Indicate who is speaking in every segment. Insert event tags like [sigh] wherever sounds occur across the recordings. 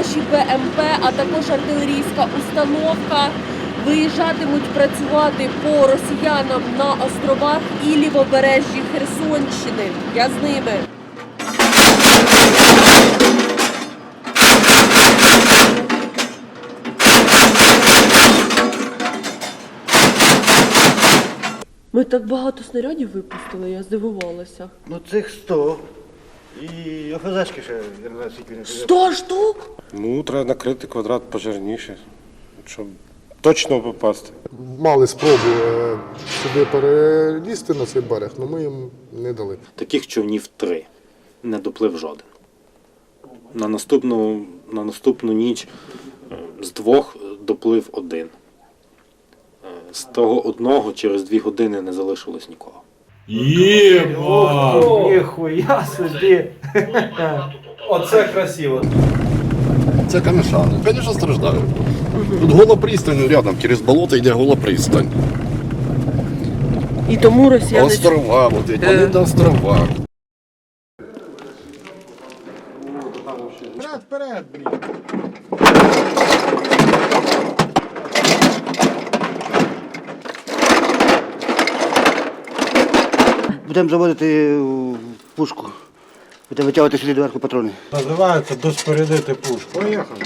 Speaker 1: наші БМП, а також артилерійська установка виїжджатимуть працювати по росіянам на островах і лівобережжі Херсонщини. Я з ними. Ми так багато снарядів випустили, я здивувалася.
Speaker 2: Ну цих 100. І ОФЗшки ще, я не знаю.
Speaker 1: Сто штук?
Speaker 3: Ну, треба накрити квадрат пожирніше, щоб точно попасти.
Speaker 4: мали спробу е, сюди перелізти на цей берег, але ми їм не дали.
Speaker 5: Таких човнів три. Не доплив жоден. На наступну, на наступну ніч е, з двох доплив один. Е, З того одного через дві години не залишилось нікого.
Speaker 6: Ніхуя собі. Оце красиво.
Speaker 7: Це камешани. Звісно, страждають. Тут гола пристань рядом, через болото йде гола пристань.
Speaker 1: І тому росіяни
Speaker 7: Острова, вот эти, вони до острова.
Speaker 4: Вперед, вперед, блін.
Speaker 2: Будемо заводити в пушку. Будемо витягувати сюди доверху патрони.
Speaker 4: Називається доспорядити пушку.
Speaker 2: Поїхали.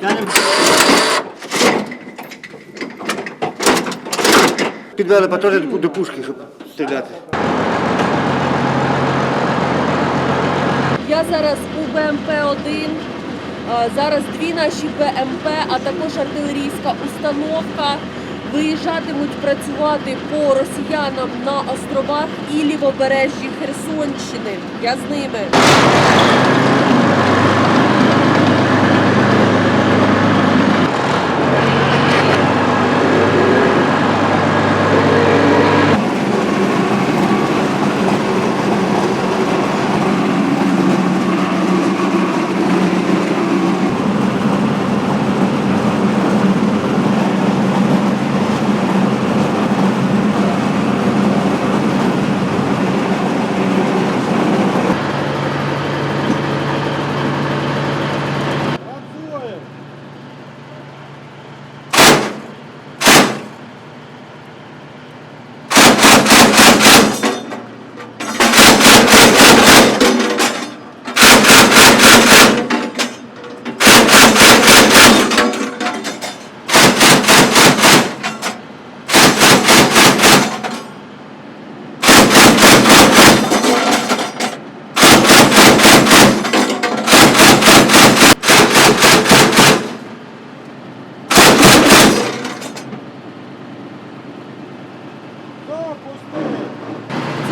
Speaker 2: Тянемо. Підвели патрони до пушки, щоб стріляти.
Speaker 1: Я зараз у БМП-1. а, Зараз дві наші БМП, а також артилерійська установка виїжджатимуть працювати по росіянам на островах і лівобережжі Херсонщини. Я з ними.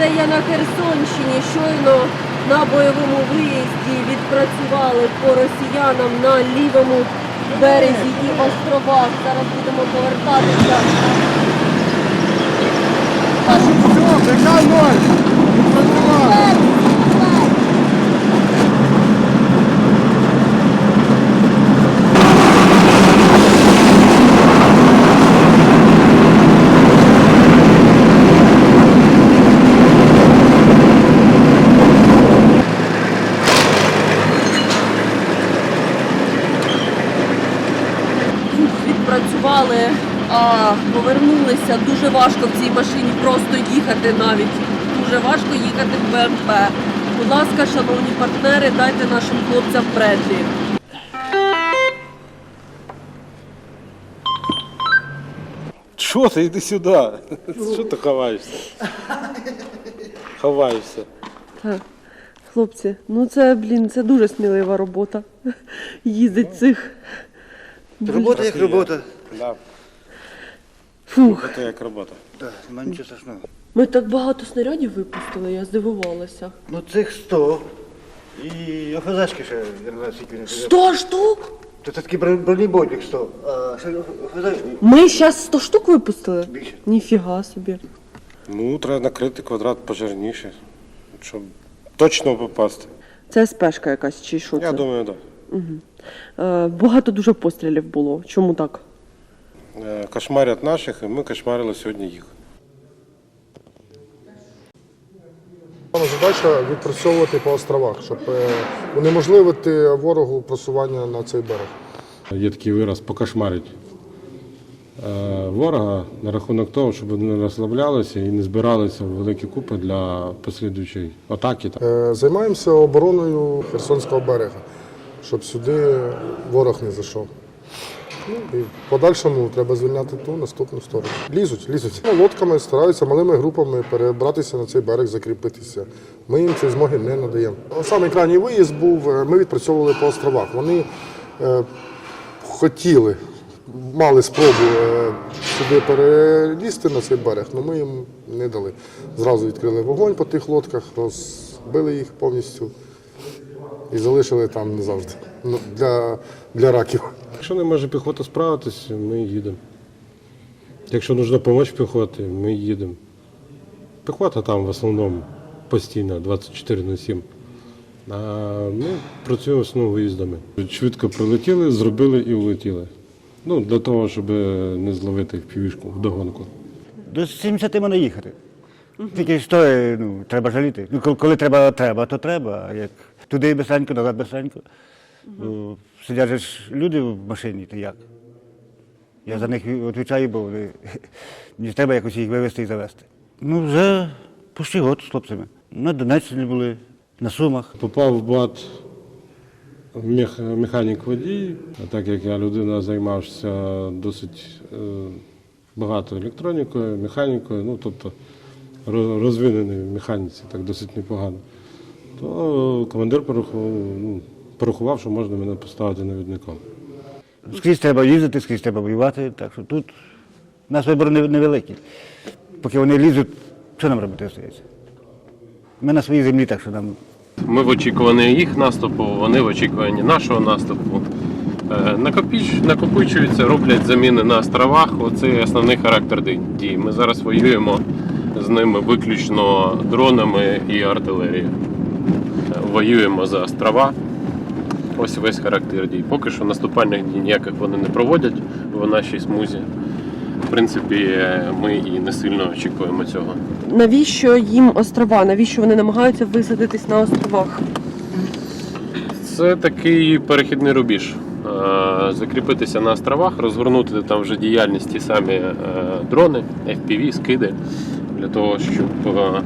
Speaker 1: Це я на Херсонщині щойно на бойовому виїзді відпрацювали по росіянам на лівому березі і островах. Зараз будемо повертатися.
Speaker 4: Відпрацювали!
Speaker 1: Фух, відпрацювали, а повернулися. Дуже важко в цій машині просто їхати навіть. Дуже важко їхати в БМП. Будь ласка, шановні партнери, дайте нашим хлопцям Бредлі.
Speaker 3: Що ти, йди сюди. Що ти ховаєшся? Ховаєшся.
Speaker 1: Хлопці, ну це, блін, це дуже смілива робота. Їздить цих.
Speaker 2: Робота як робота.
Speaker 3: Да.
Speaker 1: Фух.
Speaker 3: Це як робота.
Speaker 2: Так, немає нічого страшного.
Speaker 1: Ми так багато снарядів випустили, я здивувалася.
Speaker 2: Ну цих 100. І ОФЗшки ще, я не знаю, скільки вони.
Speaker 1: Сто штук?
Speaker 2: Це такий бро- бронебойник 100. А ще ОФЗ
Speaker 1: Ми зараз 100 штук випустили?
Speaker 2: більше.
Speaker 1: Ніфіга собі.
Speaker 3: Ну, треба накрити квадрат пожирніше, щоб точно попасти.
Speaker 1: Це спешка якась чи що це?
Speaker 3: Я думаю, так.
Speaker 1: Е, багато дуже пострілів було. Чому так?
Speaker 3: Да. Кошмарять наших, і ми кошмарили сьогодні їх.
Speaker 4: Наша задача відпрацьовувати по островах, щоб е, унеможливити ворогу просування на цей берег.
Speaker 3: Є такий вираз покошмарить е, ворога на рахунок того, щоб вони не розслаблялися і не збиралися в великі купи для послідуючої атаки.
Speaker 4: Е, Займаємося обороною Херсонського берега, щоб сюди ворог не зайшов. Ну, і в подальшому треба звільняти ту наступну сторону. Лізуть, лізуть. Ну, Лодками стараються малими групами перебратися на цей берег, закріпитися. Ми їм цієї змоги не надаємо. Самий крайній виїзд був, е, ми відпрацьовували по островах. Вони е, хотіли, мали спробу е, сюди перелізти на цей берег, але ми їм не дали. Зразу відкрили вогонь по тих лодках, розбили їх повністю і залишили там назавжди. Ну, для, для раків.
Speaker 3: Якщо не може піхота справитися, ми їдемо. Якщо потрібна допомога піхоти, ми їдемо. Піхота там в основному постійно 24 на 7. А ми працюємо в основному виїздами. Швидко прилетіли, зробили і влетіли. Ну, для того, щоб не зловити півішку вдогонку.
Speaker 2: До 70 мене їхати. Тільки що е, ну, треба жаліти. Ну, коли, коли треба, треба, то треба. Як туди безсенько, назад безсенько. Сидять же ж люди в машині, то як? Я за них відповідаю, бо вони, [laughs] мені треба якось їх вивезти і завезти. Ну, вже почти год з хлопцями. На Донеччині були, на Сумах.
Speaker 3: Попав в бат мех, механік водій, а так як я людина займався досить е, багато електронікою, механікою, ну тобто роз- розвинений в механіці, так досить непогано, то командир порахував, ну, порахував, що можна мене поставити навідником.
Speaker 2: Скрізь треба їздити, скрізь треба воювати. Так що тут наш вибір не- невеликий. Поки вони лізуть, що нам робити остається? Ми на своїй землі, так що нам
Speaker 8: Ми в очікуванні їх наступу, вони в очікуванні нашого наступу. Е, Накопичуються, роблять заміни на островах. Оце основний характер дій. Ми зараз воюємо з ними виключно дронами і артилерією. Е, Воюємо за острова. Ось весь характер дій. Поки що наступальних дій ніяких вони не проводять в нашій смузі. В принципі, ми і не сильно очікуємо цього.
Speaker 1: Навіщо їм острова? Навіщо вони намагаються висадитись на островах?
Speaker 8: Це такий перехідний рубіж. Е, Закріпитися на островах, розгорнути там вже діяльність ті самі е, дрони, FPV, скиди, для того, щоб е,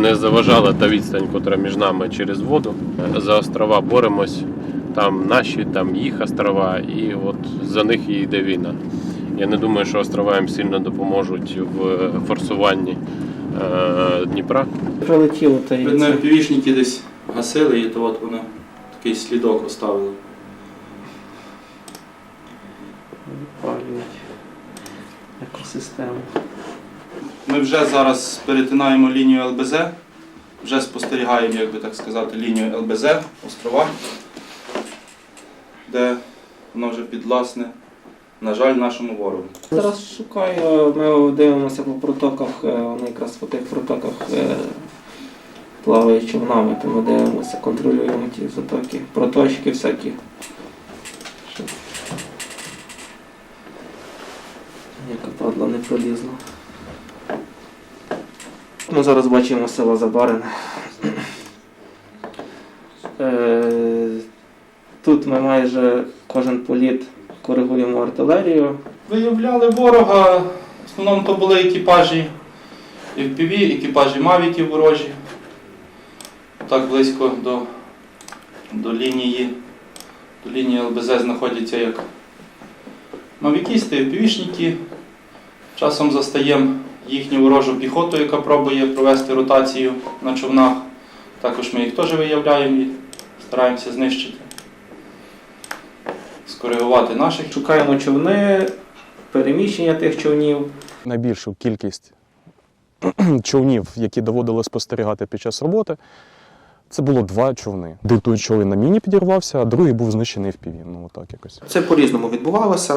Speaker 8: не заважала та відстань, котра між нами через воду. За острова боремось, там наші, там їх острова, і от за них і йде війна. Я не думаю, що острова їм сильно допоможуть в форсуванні е, Дніпра.
Speaker 9: Прилетіло та
Speaker 10: Видно, півішники десь гасили, і то от вони такий слідок оставили.
Speaker 9: палюють екосистему.
Speaker 10: Ми вже зараз перетинаємо лінію ЛБЗ, вже спостерігаємо, як би так сказати, лінію ЛБЗ, острова, де воно вже підвласне, на жаль, нашому ворогу.
Speaker 9: Зараз шукаю, ми дивимося по протоках, е, вони якраз по тих протоках е, плавають човнами, то ми дивимося, контролюємо ті затоки, проточки всякі. Яка падла не пролізла. Ми зараз бачимо село Забарине. Тут ми майже кожен політ коригуємо артилерію.
Speaker 10: Виявляли ворога, в основному то були екіпажі FPV, екіпажі Мавіків ворожі. Так близько до, до лінії до лінії ЛБЗ знаходяться як мавікісти, FPV-шники. Часом застаємо їхню ворожу піхоту, яка пробує провести ротацію на човнах. Також ми їх теж виявляємо і стараємося знищити. Скоригувати наших
Speaker 9: Шукаємо човни, переміщення тих човнів.
Speaker 11: найбільшу кількість [clears throat] човнів, які доводили спостерігати під час роботи. Це було два човни. Один той човен на міні підірвався, а другий був знищений в піві. Ну так якось.
Speaker 12: Це по-різному відбувалося.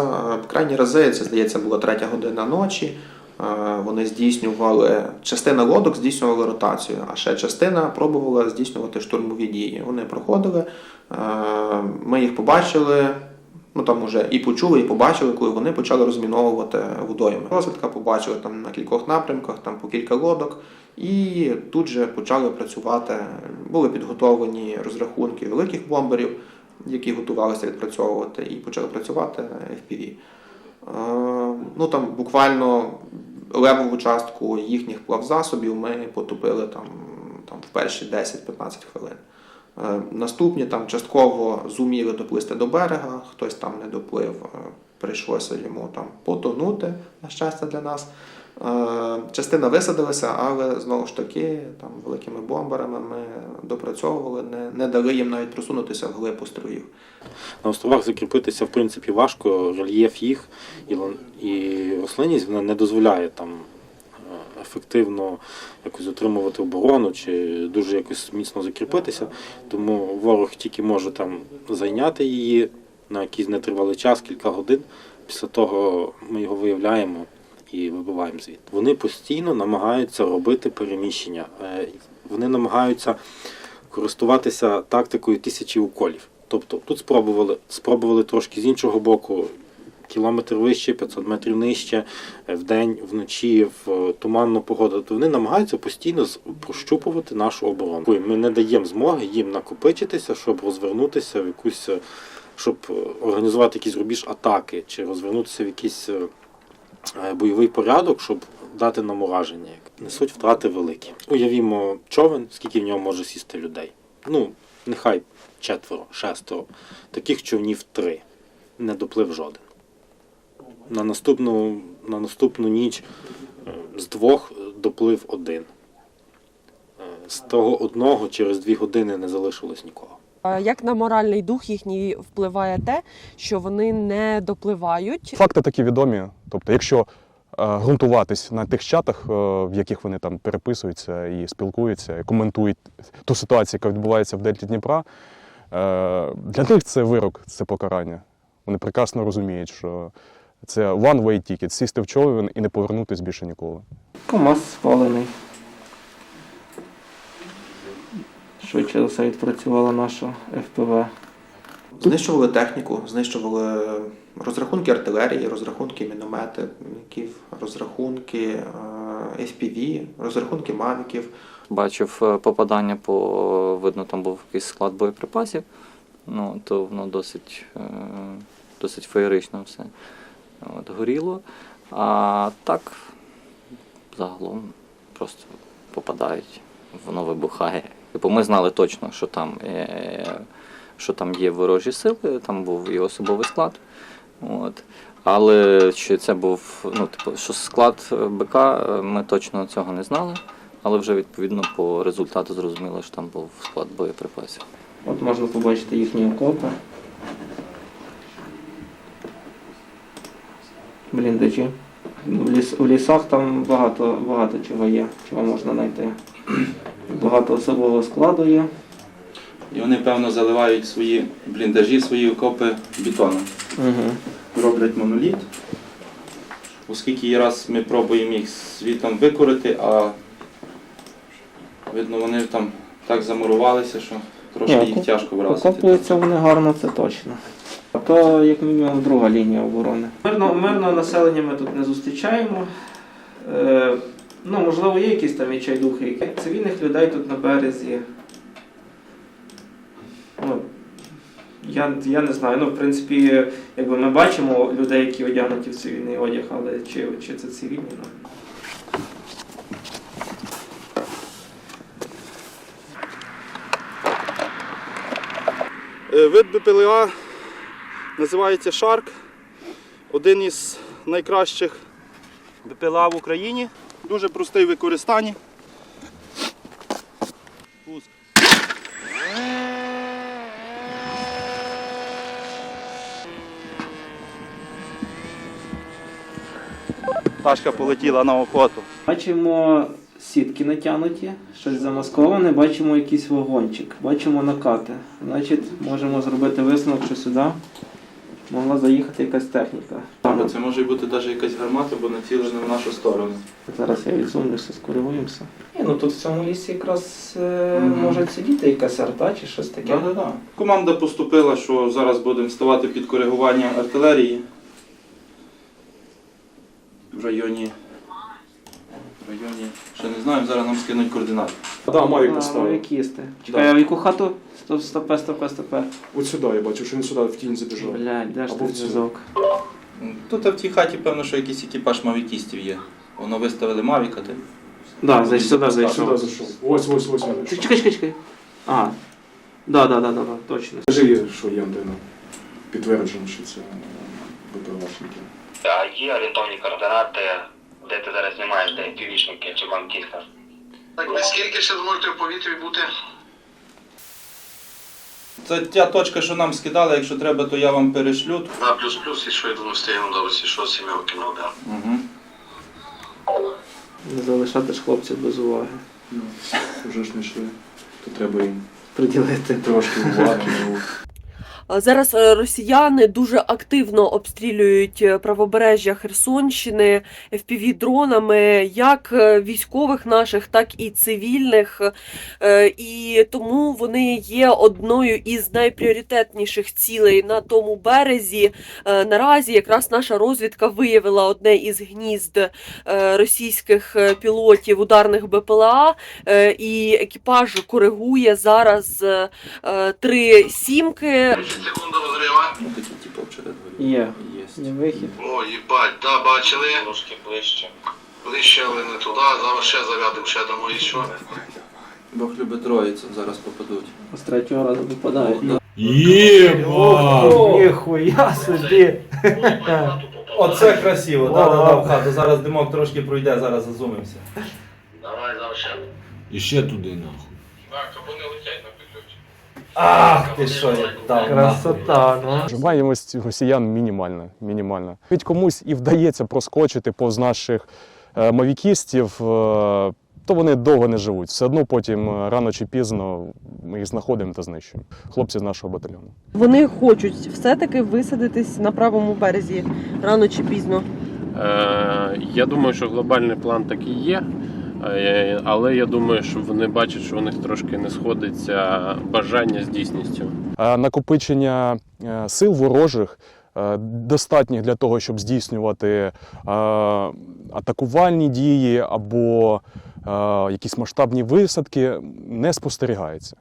Speaker 12: Крайні рази, це здається, була третя година ночі. Е, Вони здійснювали, частина лодок здійснювала ротацію, а ще частина пробувала здійснювати штурмові дії. Вони проходили, е, ми їх побачили. Ну там уже і почули, і побачили, коли вони почали розміновувати водойми. Розвідка побачили там на кількох напрямках, там по кілька лодок, і тут же почали працювати. Були підготовлені розрахунки великих бомберів, які готувалися відпрацьовувати, і почали працювати FPV. Е, Ну там буквально левову частку їхніх плавзасобів ми потопили там, там в перші 10-15 хвилин. Е, Наступні там частково зуміли доплисти до берега, хтось там не доплив, е, прийшлося йому там потонути, на щастя для нас. Е, Частина висадилася, але знову ж таки там великими бомберами ми допрацьовували, не, не дали їм навіть просунутися в глиб островів.
Speaker 5: На островах закріпитися в принципі важко, рельєф їх і, і рослинність вона не дозволяє там ефективно якось утримувати оборону чи дуже якось міцно закріпитися. Тому ворог тільки може там зайняти її на якийсь нетривалий час, кілька годин. Після того ми його виявляємо і вибиваємо звідти. Вони постійно намагаються робити переміщення. Е, Вони намагаються користуватися тактикою тисячі уколів. Тобто тут спробували, спробували трошки з іншого боку, кілометр вище, 500 метрів нижче, е, вдень, вночі, в е, туманну погоду. Тобто вони намагаються постійно прощупувати нашу оборону. Ми не даємо змоги їм накопичитися, щоб розвернутися в якусь, е, щоб організувати якийсь рубіж атаки, чи розвернутися в якийсь бойовий порядок, щоб дати нам ураження. Несуть втрати великі. Уявімо човен, скільки в ньому може сісти людей. Ну, нехай четверо, шестеро. Таких човнів три. Не доплив жоден. На наступну, на наступну ніч е, з двох е, доплив один. Е, З того одного через дві години не залишилось нікого.
Speaker 1: Як на моральний дух їхній впливає те, що вони не допливають?
Speaker 11: Факти такі відомі. Тобто, якщо ґрунтуватись на тих чатах, в яких вони там переписуються і спілкуються, і коментують ту ситуацію, яка відбувається в Дельті Дніпра, для них це вирок, це покарання. Вони прекрасно розуміють, що це one-way ticket, сісти в човен і не повернутися більше ніколи.
Speaker 9: КАМАЗ спалений. Швидше за все відпрацювала наша ФПВ.
Speaker 12: Знищували техніку, знищували розрахунки артилерії, розрахунки мінометів, розрахунки е, FPV, розрахунки мавіків.
Speaker 13: Бачив е, попадання по видно, там був якийсь склад боєприпасів. Ну, то воно досить, е, досить феєрично все от, горіло. А так, загалом просто попадають, воно вибухає. Типу, ми знали точно, що там, е, що там є ворожі сили, там був і особовий склад. От. Але чи це був, ну, типу, що склад БК, е, ми точно цього не знали. Але вже відповідно по результату зрозуміло, що там був склад боєприпасів.
Speaker 9: От можна побачити їхні окопи. Бліндажі. В, ліс, в лісах там багато, багато чого є, чого можна знайти. Багато особового складу є.
Speaker 10: І вони, певно, заливають свої бліндажі, свої окопи бетоном.
Speaker 9: Угу.
Speaker 10: Роблять моноліт. Оскільки раз ми пробуємо їх звітом викорити, а видно, вони там так замурувалися, що трошки
Speaker 9: Ні,
Speaker 10: їх тяжко вразити.
Speaker 9: Окопуються вони гарно, це точно. То, як мінімум, друга лінія оборони. Мирно, мирного населення ми тут не зустрічаємо. Е, ну, можливо, є якісь там відчайдухи. Цивільних людей тут на березі. Ну, я, я не знаю. Ну, в принципі, якби ми бачимо людей, які одягнуті в цивільний одяг, але чи, чи це цивільні? Ну.
Speaker 6: Вид БПЛА називається Шарк. Один із найкращих БПЛА в Україні. Дуже простий в використанні. Пуск. Пташка полетіла на охоту.
Speaker 9: Бачимо сітки натягнуті, щось замасковане, бачимо якийсь вагончик, бачимо накати. Значить, можемо зробити висновок, що сюди могла заїхати якась техніка.
Speaker 10: Або Це може бути навіть якась гармата, бо націлена в нашу сторону.
Speaker 9: Зараз я відсунуся, скоригуємося. Ні, ну тут в цьому лісі якраз е, може сидіти якась арта чи щось таке.
Speaker 10: Да, да, да. Команда поступила, що зараз будемо ставати під коригування артилерії в районі. В районі. Ще не знаю, зараз нам скинуть координати.
Speaker 14: Да, Мавік
Speaker 9: А,
Speaker 14: поставив.
Speaker 9: Якісти. Чекай, а в яку хату? Стоп, стопе, стопе, стопе.
Speaker 14: От сюди я бачу, що він сюди в тінь забіжав.
Speaker 9: Блядь, де ж
Speaker 14: Або в цю.
Speaker 9: зв'язок?
Speaker 10: Тут в тій хаті, певно, що якийсь екіпаж мавікістів є. Воно виставили мавіка, ти.
Speaker 9: Да, зайш, сюди
Speaker 14: Сюди
Speaker 9: зайшов.
Speaker 14: зайшов. Ось, ось, ось.
Speaker 9: Ти. Чекай, чекай, чекай. А. Да, да, да, да, да, точно.
Speaker 14: Скажи, що є антенна. Підтверджено, що це БПЛАшники.
Speaker 15: А є орієнтовні координати, де ти зараз знімаєш, де півічники чи банкіста?
Speaker 7: Так, скільки ще зможете в повітрі бути?
Speaker 10: Це та точка, що нам скидали, якщо треба, то я вам перешлю.
Speaker 7: Да, плюс-плюс, і що я думаю, встигнемо до що сімерки, ну да.
Speaker 10: Угу.
Speaker 9: Не залишати ж хлопців без уваги.
Speaker 14: Вже ж не йшли. То треба їм
Speaker 9: Приділити.
Speaker 14: трошки уваги. ну.
Speaker 1: А Зараз е, росіяни дуже активно обстрілюють е, правобережжя Херсонщини FPV-дронами, як е, військових наших, так і цивільних. Е, І тому вони є одною із найпріоритетніших цілей на тому березі. Е, Наразі якраз наша розвідка виявила одне із гнізд е, російських е, пілотів ударних БПЛА, е, і екіпаж коригує зараз е, е, три сімки.
Speaker 7: Секунда розрива.
Speaker 10: Ну, такі, типу, вчора.
Speaker 9: Є.
Speaker 10: Є.
Speaker 9: Є вихід.
Speaker 7: О, їбать, да, бачили.
Speaker 15: Трошки ближче.
Speaker 7: Ближче, але не туди, зараз ще зарядимо, ще дамо і що.
Speaker 10: Бог любить троїцю, зараз попадуть.
Speaker 9: З третього разу випадають.
Speaker 6: Ніхуя собі! [laughs] Оце красиво, да, да, да, в хату. Зараз димок трошки пройде, зараз зазумимося.
Speaker 7: Давай, зараз ще.
Speaker 3: І ще туди нахуй.
Speaker 7: Так, або не летять на.
Speaker 10: Ах, ти що, як дав.
Speaker 9: Красота, ну.
Speaker 11: Вживаємость росіян мінімальна. мінімальна. Хоч комусь і вдається проскочити повз наших е, мавікістів, е, то вони довго не живуть. Все одно потім е, рано чи пізно ми їх знаходимо та знищуємо. Хлопці з нашого батальйону.
Speaker 1: Вони хочуть все-таки висадитись на правому березі рано чи пізно.
Speaker 8: Е, я думаю, що глобальний план такий є. Е, Але я думаю, що вони бачать, що у них трошки не сходиться бажання з дійсністю.
Speaker 11: Накопичення е, сил ворожих е, достатніх для того, щоб здійснювати атакувальні дії або якісь масштабні висадки, не спостерігається.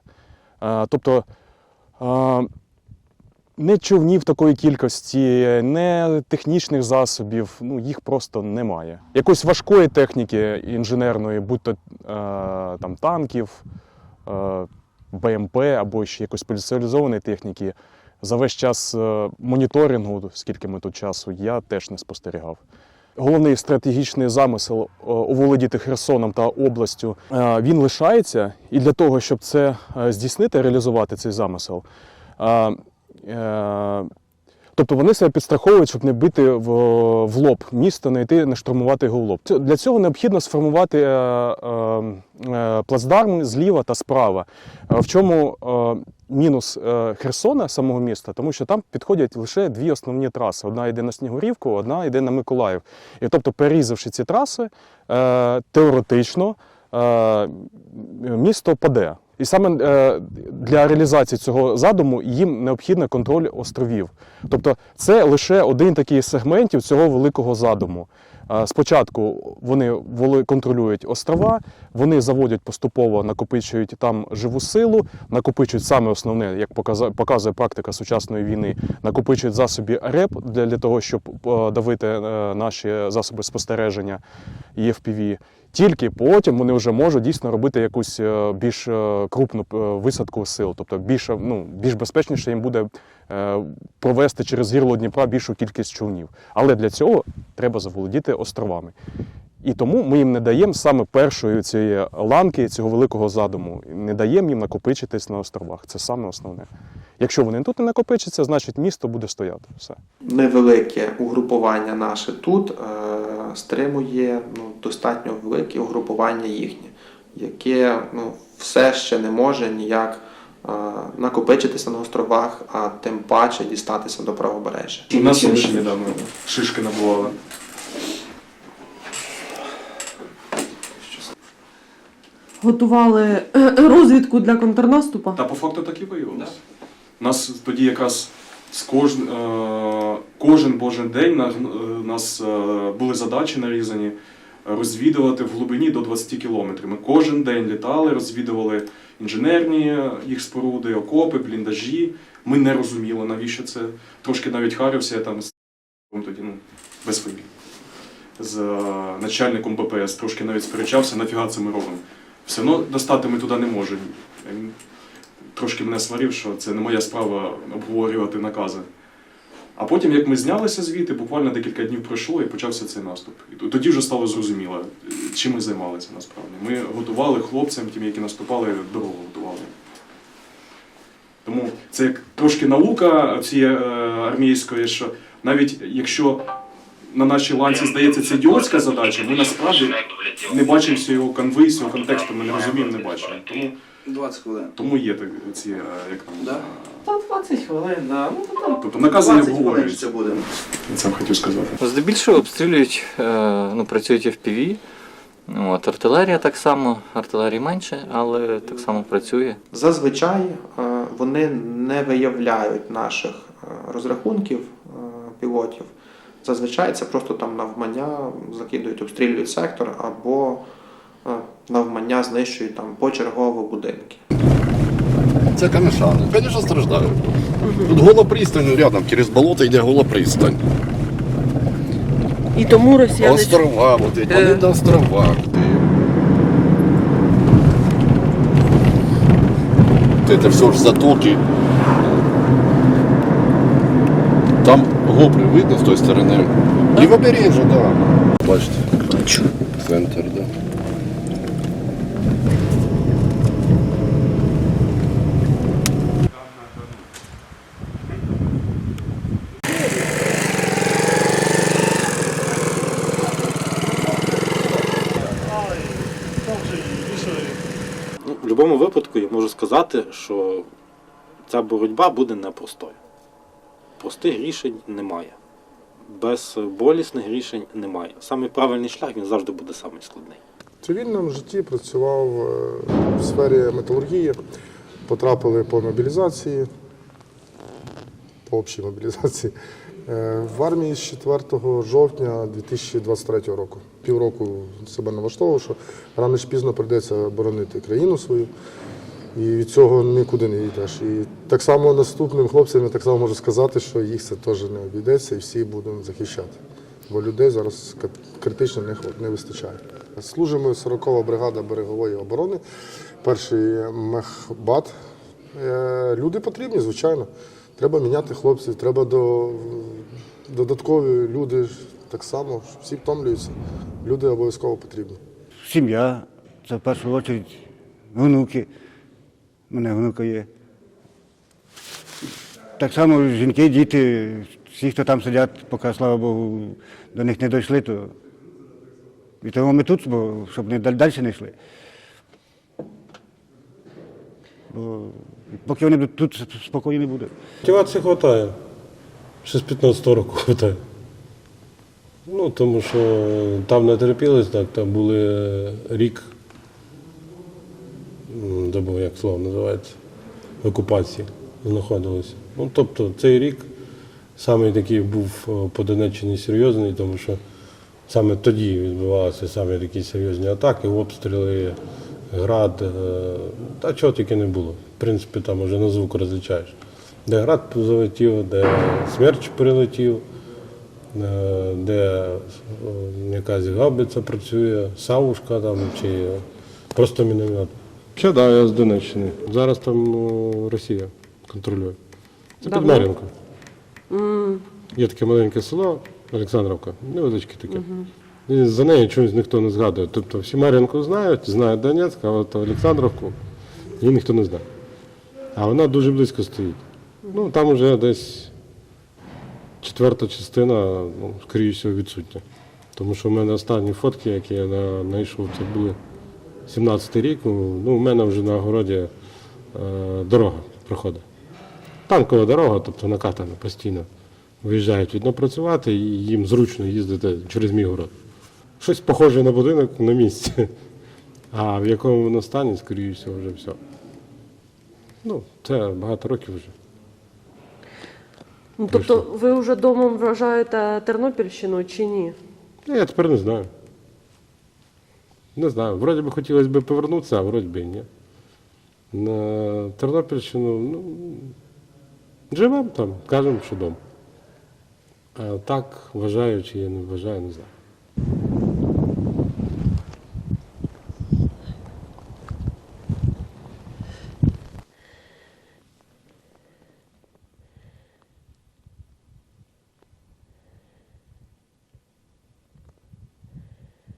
Speaker 11: Тобто не човнів такої кількості, не технічних засобів, ну їх просто немає. Якоїсь важкої техніки інженерної, будь то е, там танків, е, БМП або ще якоїсь спеціалізованої техніки. За весь час е, моніторингу, скільки ми тут часу, я теж не спостерігав. Головний стратегічний замисел е, оволодіти Херсоном та областю е, він лишається, і для того, щоб це е, здійснити, реалізувати цей замисел. Е, Тобто вони себе підстраховують, щоб не бити в, в лоб місто, не йти, не штурмувати його в лоб. Для цього необхідно сформувати е, е, е, плацдарм зліва та справа. Е, В чому е, мінус Херсона, самого міста, тому що там підходять лише дві основні траси: одна йде на Снігурівку, одна йде на Миколаїв. І тобто, перерізавши ці траси, е, теоретично е, місто паде. І саме е, для реалізації цього задуму їм необхідний контроль островів. Тобто це лише один такий сегментів цього великого задуму. Е, Спочатку вони контролюють острова, вони заводять поступово, накопичують там живу силу, накопичують саме основне, як показує практика сучасної війни, накопичують засоби РЕП для, того, щоб е, давити наші засоби спостереження і FPV. Тільки потім вони вже можуть дійсно робити якусь е, більш е, крупну е, висадку сил, тобто більше, ну, більш безпечніше їм буде провести через гірло Дніпра більшу кількість човнів. Але для цього треба заволодіти островами. І тому ми їм не даємо саме першої цієї ланки цього великого задуму. Не даємо їм накопичитись на островах. Це саме основне. Якщо вони тут не накопичаться, значить місто буде стояти. Все.
Speaker 12: Невелике угрупування наше тут е, стримує ну, достатньо велике угрупування їхнє, яке ну, все ще не може ніяк е, накопичитися на островах, а тим паче дістатися до правобережжя.
Speaker 14: У нас ще недавно шишки набували.
Speaker 1: Готували розвідку для контрнаступу.
Speaker 11: Та по факту так і виявилося. Нас тоді якраз з кожн, е, кожен божий день е, нас е, були задачі нарізані розвідувати в глибині до 20 кілометрів. Ми кожен день літали, розвідували інженерні е, їх споруди, окопи, бліндажі. Ми не розуміли, навіщо це. Трошки навіть харився я там з тоді, ну, без фамілії. З е, начальником БПС трошки навіть сперечався, нафіга це ми робимо. Все одно достати ми туди не можемо. Він Трошки мене сварив, що це не моя справа обговорювати накази. А потім, як ми знялися звідти, буквально декілька днів пройшло і почався цей наступ. І тоді вже стало зрозуміло, чим ми займалися насправді. Ми готували хлопцям, тим, які наступали, дорогу готували. Тому це як трошки наука цієї е, армійської, що навіть якщо на нашій ланці здається це ідіотська задача, ми насправді не бачимо всього конви, всього контексту, ми не розуміємо, не бачимо. Тому,
Speaker 9: 20 хвилин.
Speaker 11: тому є так, ці, е, як там,
Speaker 9: Да? Та 20 хвилин, да. Ну, то там
Speaker 11: Тобто накази не
Speaker 9: 20 хвилин
Speaker 11: обговорюються.
Speaker 9: це буде.
Speaker 11: це хотів сказати.
Speaker 13: Здебільшого обстрілюють, е, ну, працюють FPV. От, артилерія так само, артилерії менше, але так само працює.
Speaker 12: Зазвичай е, вони не виявляють наших е, розрахунків е, пілотів. Зазвичай це просто там навмання закидують, обстрілюють сектор або е, навмання знищують там почергово будинки.
Speaker 7: Це камешани. Конечно, страждають. Тут гола пристань рядом, через болото йде гола пристань.
Speaker 1: І тому росіяни
Speaker 7: Острова, вот эти,
Speaker 1: Е.
Speaker 7: вони до острова. Это все ж затоки. Там гопри видно з тої сторони. І в обережжя, да. Бачите. Бачу. Центр, да.
Speaker 5: Ну, в будь-якому випадку я можу сказати, що ця боротьба буде непростою. Простих рішень немає. Без болісних рішень немає. Саме правильний шлях він завжди буде самий складний.
Speaker 4: Цивільному житті працював е, в сфері металургії, потрапили по мобілізації, по общій мобілізації. Е, В армії з 4 жовтня 2023 року. Півроку себе налаштовував, що рано чи пізно прийдеться боронити країну свою. І від цього нікуди не йдеш. І так само наступним хлопцям я так само можу сказати, що їх це теж не обійдеться і всі будемо захищати. Бо людей зараз критично не, не вистачає. Служимо 40-ва бригада берегової оборони, перший мехбат. Е, Люди потрібні, звичайно. Треба міняти хлопців, треба до, додаткові люди так само, всі втомлюються. Люди обов'язково потрібні.
Speaker 2: Сім'я, це в першу чергу внуки. Мене внука є. Так само жінки, діти, всі, хто там сидять, поки, слава Богу, до них не дійшли, то і тому ми тут, бо, щоб вони далі не йшли. Бо поки вони будуть тут спокійно не буде.
Speaker 3: Мотивації вистачає. Ще з 15 року вистачає. Ну, тому що там не терпілось, так, там були е, рік, забув, як слово називається, в окупації знаходилися. Ну, тобто цей рік саме такий був е, по Донеччині серйозний, тому що саме тоді відбувалися саме такі серйозні атаки, обстріли, град, е, та чого тільки не було. В принципі, там вже на звук розлічаєш. Де град залетів, де смерч прилетів, е, де якась гаубиця працює, савушка там чи просто міномет. Ще да, я з Донеччини. Зараз там ну, Росія контролює. Це
Speaker 1: Давно?
Speaker 3: під Мар'їнкою. Є таке маленьке село, Олександровка, невеличке таке. І за нею чомусь ніхто не згадує. Тобто всі Мар'їнку знають, знають Донецьк, а от Олександровку її ніхто не знає. А вона дуже близько стоїть. Ну, там вже десь четверта частина, ну, скоріше всього, відсутня. Тому що в мене останні фотки, які я на- знайшов, це були 17-й рік. Ну, у мене вже на огороді е, дорога проходить. Танкова дорога, тобто накатана постійно. Виїжджають відно працювати і їм зручно їздити через мій город. Щось похоже на будинок на місці. А в якому воно стані, скоріше вже все. Ну, це багато років вже.
Speaker 1: Ну, тобто ви вже домом вважаєте Тернопільщину чи ні?
Speaker 3: Я тепер не знаю. Не знаю. Вроді би хотілося б повернутися, а вроді би ні. На Тернопільщину, ну, живемо там, кажемо, що дом. А так вважаю, чи я не вважаю, не знаю.